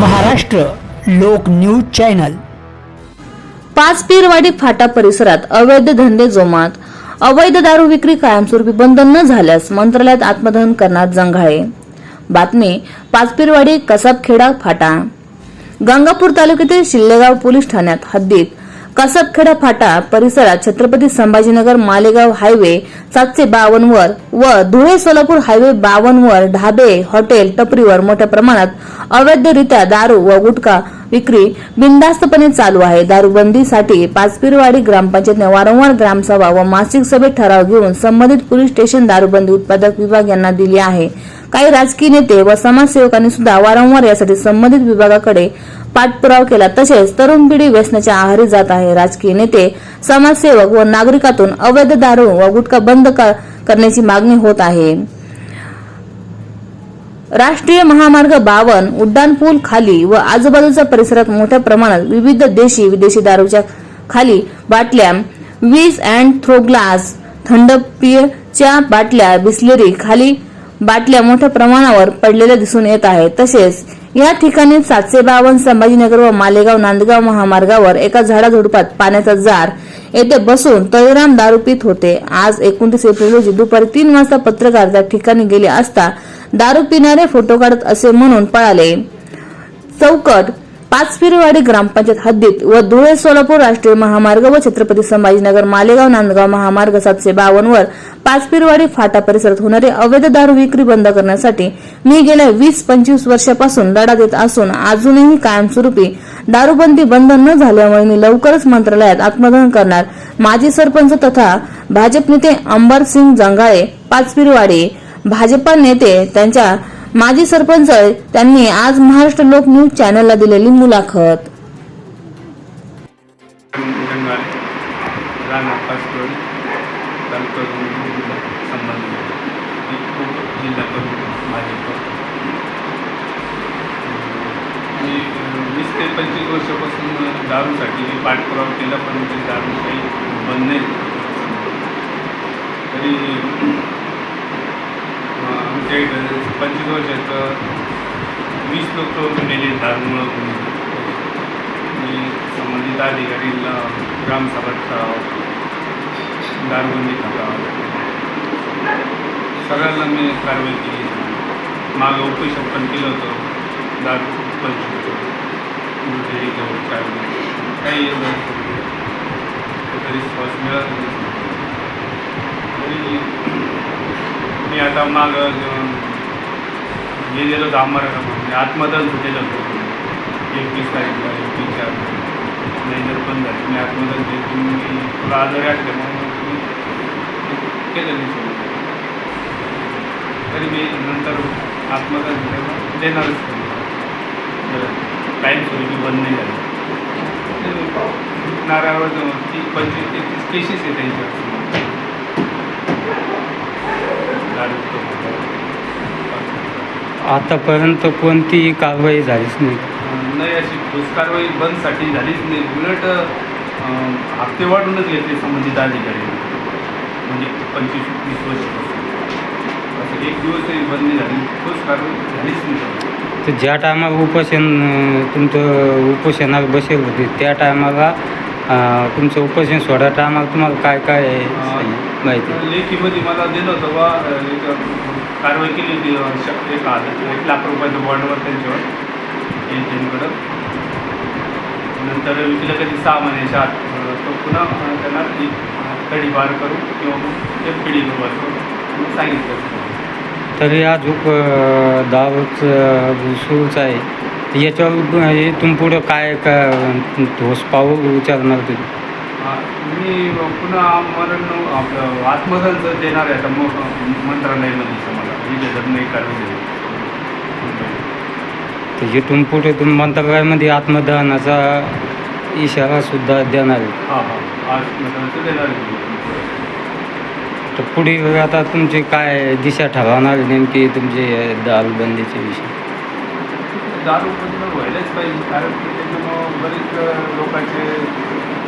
महाराष्ट्र लोक news channel. पाच पीरवाडी फाटा परिसरात अवैध धंदे जोमात अवैध दारू विक्री कायमस्वरूपी बंद न झाल्यास मंत्रालयात आत्मदहन करणार जंघाळे. बातमी पाचपीरवाडी कसाबखेडा फाटा. गंगापूर तालुक्यातील शिल्लेगाव पोलीस ठाण्यात हद्दीत कसबखेडा फाटा परिसरात छत्रपती संभाजीनगर मालेगाव हायवे सातशे बावन्न वर व धुळे सोलापूर हायवे बावन्न वर ढाबे हॉटेल टपरीवर मोठ्या प्रमाणात अवैधरित्या दारू व गुटखा विक्री बिनधास्तपणे चालू आहे. दारूबंदीसाठी पाचपीरवाडी ग्रामपंचायतने वारंवार ग्रामसभा व मासिक सभेत ठराव घेऊन संबंधित पोलीस स्टेशन दारूबंदी उत्पादक विभाग यांना दिली आहे. काही राजकीय नेते व समाजसेवकांनी सुद्धा वारंवार यासाठी संबंधित विभागाकडे पाठपुरावा केला. तसेच तरुण पिढी व्यसनाच्या आहारी जात आहे. राजकीय नेते समाजसेवक व नागरिकातून अवैध दारू व गुटखा बंद करण्याची मागणी होत आहे. राष्ट्रीय महामार्ग बावन उड्डाणपूल खाली व आजूबाजूच्या परिसरात मोठ्या प्रमाणात विविध देशी विदेशी दारूच्या खाली बाटल्या वीज अँड थ्रो ग्लास थंड पियच्या बाटल्या बिस्लेरी खाली बाटल्या मोठ्या प्रमाणावर पडलेल्या दिसून येत आहे तसेच या ठिकाणी सातशे बावन्न संभाजीनगर व मालेगाव नांदगाव महामार्गावर एका झाडाझुडपात पाण्याचा जार येथे बसून तळीराम दारू पित होते. आज एकोणतीस एप्रिल रोजी दुपारी तीन वाजता पत्रकार त्या ठिकाणी गेले असता दारू पिणारे फोटो काढत असे म्हणून पळाले. चौकट पाचपिरवाडी ग्रामपंचायत हद्दीत व धुळे सोलापूर राष्ट्रीय महामार्ग व छत्रपती संभाजीनगर मालेगाव नांदगाव महामार्ग सातशे बावन्न वर पाचपिरवाडी फाटा परिसरात होणारी अवैध दारू विक्री बंद करण्यासाठी मी गेल्या वीस पंचवीस वर्षापासून लढा देत असून अजूनही कायमस्वरूपी दारूबंदी बंद न झाल्यामुळे मी लवकरच मंत्रालयात आत्मदहन करणार. माजी सरपंच तथा भाजप नेते अंबरसिंग जंगाळे पाचपिरवाडी भाजपा नेते त्यांच्या माजी सरपंच त्यांनी आज महाराष्ट्र लोक न्यूज चॅनलला दिलेली मुलाखत. वीस ते पंचवीस वर्षापासून दारूसाठी मी पाठपुरावा केला पण ते दारू काही बंद नाही तरी आमच्या इकडे पंचवीस वर्षात वीस लोक मेले दारूमुळं मी संबंधित अधिकारीला ग्रामसभा ठराव दारूबंदी ठराव सगळ्यांना मी कारवाई केली. मागं उपोषण पण केलं होतं दारू पंचवीस म्हणजे काही एवढं तरी श्वास मिळत नाही तरी मी आता माग गेलेलो होतो म्हणजे आत्मदान केलं होतं. एकवीस तारीखला एकवीस चार. नाही जर पण झाली मी आत्मदान केलं मी तुला आजारी आटले मग केलं नाही तरी मी नंतर आत्मदान केलं देणारच टाईम स्वरूपी बंद नाही झालं. नारळावर ती पंचवीस ते तीस केसेस आहे त्यांच्या आतापर्यंत कोणतीही कारवाई झालीच नाही. नाही अशी ठोस कारवाई बंदसाठी झालीच नाही. उलट हप्ते वाढूनच घेतले संबंधित अधिकारी. म्हणजे पंचवीस वीस वर्षापासून. असं एक दिवसही बंद नाही झाली. ठोस कारवाई झालीच नाही. तर ज्या टायमाला उपोषण तुमचं उपोषणाला बसेल होते त्या टायमाला तुमचं उपोषण सोडा टायमाला तुम्हाला काय काय आहे? माहिती. लेखीमध्ये मला दिलं होतं बा कारवाई केली होती अं, श- एक एक लाख रुपयाच्या बॉन्डवर त्यांच्यावर एजंटकडं नंतर विकलं कधी सहा महिन्याच्या आत तो पुन्हा त्यांना तडी बार करू किंवा मग एक पिढी करू असं सांगितलं. तरी अजून दारूच सुरूच आहे. तर याच्यावर इथून पुढं काय का ठोस पाहू विचारणार तुम्ही? हा, मी पुन्हा मरण आपलं आत्मदनचं देणार आहे आता मग मंत्रालयामध्ये ही जर नाही. तर इथून पुढे तुम्ही मंत्रालयामध्ये आत्मदहनाचा इशारा सुद्धा देणार आहे. हा हा. आत्मदनचं देणार आहे. मी. तर पुढे आता तुमची काय दिशा ठरवणार नेमकी तुमचे दारूबंदीचे विषय? दारू म्हणजे बंद व्हायलाच पाहिजे कारण की त्याच्यामुळं बरेच लोकांचे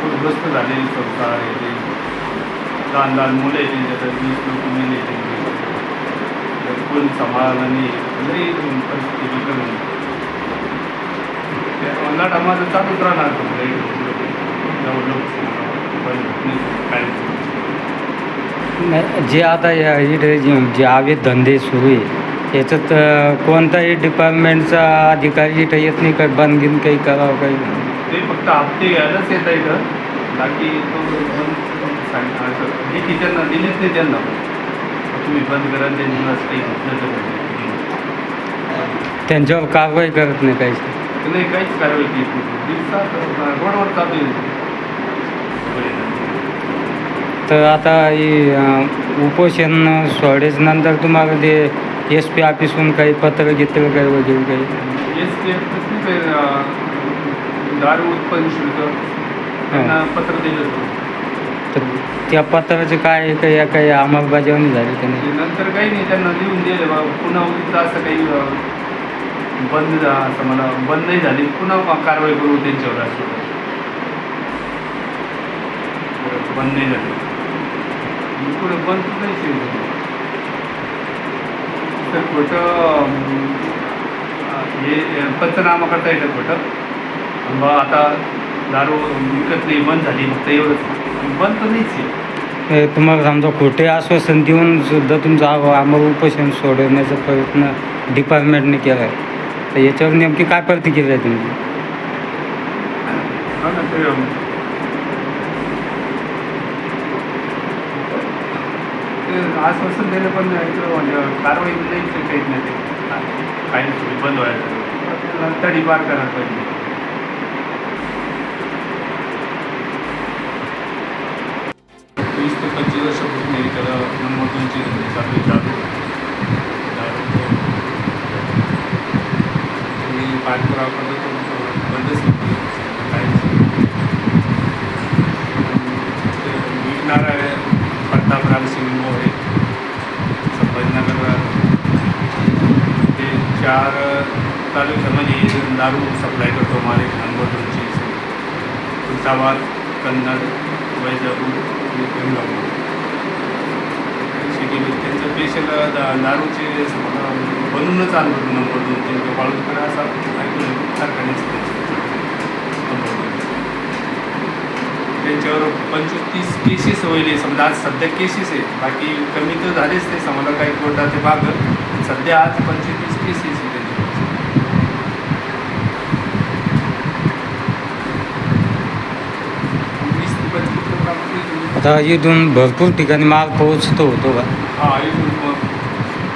उद्ध्वस्त झाले संस्था आहे ते लहान लहान मुलं आहेत त्यांच्यात वीस लोक मेले त्यांचे. कोण सांभाळायला नाही लई परिस्थिती बिकट झाली. ते चालूच राहणार जवळ लोक. जे आता या जे जे अवैध धंदे सुरू आहे याच्यात कोणताही डिपार्टमेंटचा अधिकारी इथं येत नाही काही बनगिन काही करावं काही ते फक्त हप्ते घ्यायलाच येतं इथं बाकी तो त्यांना दिलेच नाही त्यांना. तुम्ही बंद करा त्यांनी त्यांच्यावर कारवाई करत नाही काही ते नाही काहीच कारवाई केली. दिवसात रोडवर चालू आहे. तर आता हे उपोषण सोडेच नंतर तुम्हाला ते एस पी ऑफिसहून काही पत्र घेतलं काही वगैरे काही? एस टी एफ ते दारू उत्पन्न शुल्क त्यांना पत्र दिलं होतं. तर त्या पत्राचं काय काही काही अंमलबजावणी झाली का नाही? नंतर काही नाही त्यांना लिहून दिले बा पुन्हा उगीच असं काही अं, बंद झा- असं मला बंद नाही झाली. पुन्हा का- कारवाई करू त्यांच्यावर असं. बंद नाही झाली. पुढे बंद नाही केली. तर अं, हे पंचनामा करता येतं खोटं. बा आता दारू विकत नाही बंद झाली फक्त एवढंच. बंद तर नाहीच आहे. तुम्हाला समजा खोटे आश्वासन देऊन सुद्धा तुमचं आम्हाला उपोषण सोडवण्याचा प्रयत्न डिपार्टमेंटने केला आहे तर याच्यावर नेमकी काय प्रतिक्रिया आहे तुमची हा ना ते अम, ते आश्वासन दिलं पण म्हणजे कारवाई केली काहीच नाही ते. काही नाही बंद व्हायचं तडी पार करायला पाहिजे. वीस ते पंचवीस इकडं नंबर दोनची चालू. दारू मी पाठपुरावा करतो तो बंदच नाही काहीच ते विकणार आहे प्रताप रामसिंग मोरे संभाजीनगर ते चार तालुक्यामध्ये दारू सप्लाय करतो मारे खानबदूरची तुळजाबाद कन्नड वैजापूर आणि गंगापूर. सिटीमध्ये त्यांचं स्पेशल दारूचे समजा आणतो नंबर दोन त्यांचं बाळूकडे असा ऐकलं कारखान्याचं त्यांचं number त्यांच्यावर पंचवीस तीस केसेस होईल समजा आज सध्या केसेस आहे बाकी कमी तर झालेच नाही. समजा काही कोर्टाचे भाग सध्या आज पंचवीस तीस केसेस आहे त्यांच्यावर वीस ते पंचवीस लोक आपली आता इथून भरपूर ठिकाणी माल पोहोचतो होतो का? हा इथून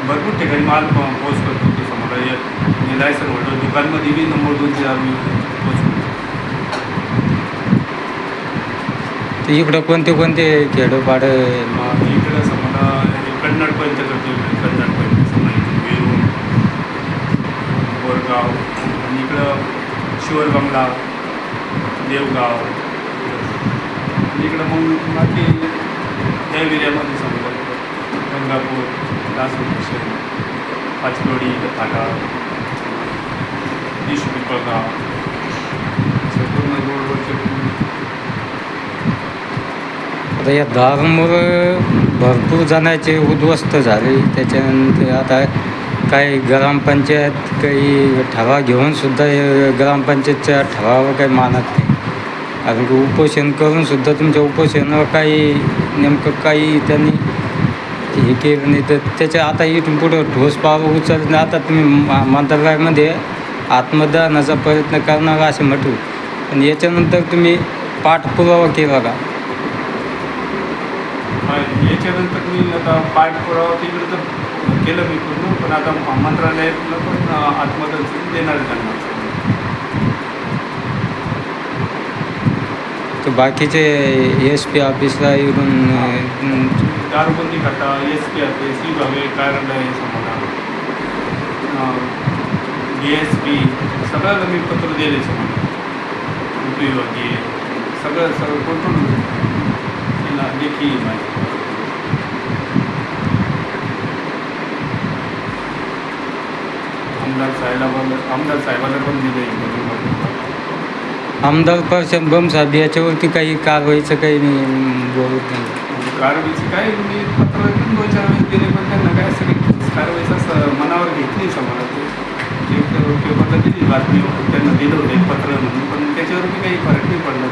भरपूर ठिकाणी माल प- पोच करतो तो समोर. लायसन होल्डर दुकानमध्ये बी नंबर दोनचे आम्ही तर इकडं कोणते कोणते खेडोपाड मग इकडं समजा हे कन्नड पर्यंत करतो कन्नड पर्यंत समजा इथून वेरूळ बोरगाव आणि इकडं शिवरबंगला देवगाव. इकडं मग बाकी त्या एरियामध्ये समजा गंगापूर लासूर स्टेशन पाचलोडी फाटा दिशू पिंपळगाव. असं पूर्ण रोडवरचे आता या दारूमुळं भरपूर जणांचे उद्ध्वस्त झाले. त्याच्यानंतर आता काही ग्रामपंचायत काही ठराव घेऊनसुद्धा हे ग्रामपंचायतच्या ठरावावर काही मानत नाही. कारण की उपोषण करूनसुद्धा तुमच्या उपोषणावर काही नेमकं काही त्यांनी हे केलं नाही. तर त्याच्या आता इथून पुढं ठोस पाव उचलत नाही. आता तुम्ही मंत्रालयामध्ये आत्मदानाचा प्रयत्न करणार असे म्हटलं. पण याच्यानंतर तुम्ही पाठपुरावा केला का? याच्यानंतर मी आता पाठपुरावा केला तर केलं मी पूर्ण पण आता मंत्रालयातलं पण आत्मदर्शन देणार त्यांना. तर बाकीचे एस पी ऑफिसला येऊन दारूबंदी करता एस पी ऑफिस विभागे कार्यालय समजा डी एस पी सगळ्याला मी पत्र दिले समजा उपविभागीय सगळं सगळं कोण त्यांना लेखी माहिती. आमदार साहेबाला पण दिले आमदार प्रशांत बम साहेब याच्यावरती काही कारवाईचं काही नाही बोलत नाही. कारवाईची काय मी पत्र दोन चार वेळेस दिले पण त्यांना काय असं कारवाईचं मनावर घेतली समजा ते. जे पेपरला दिली बातमी त्यांना दिलं होतं एक पत्र म्हणून पण त्याच्यावर बी काही फरक नाही पडला.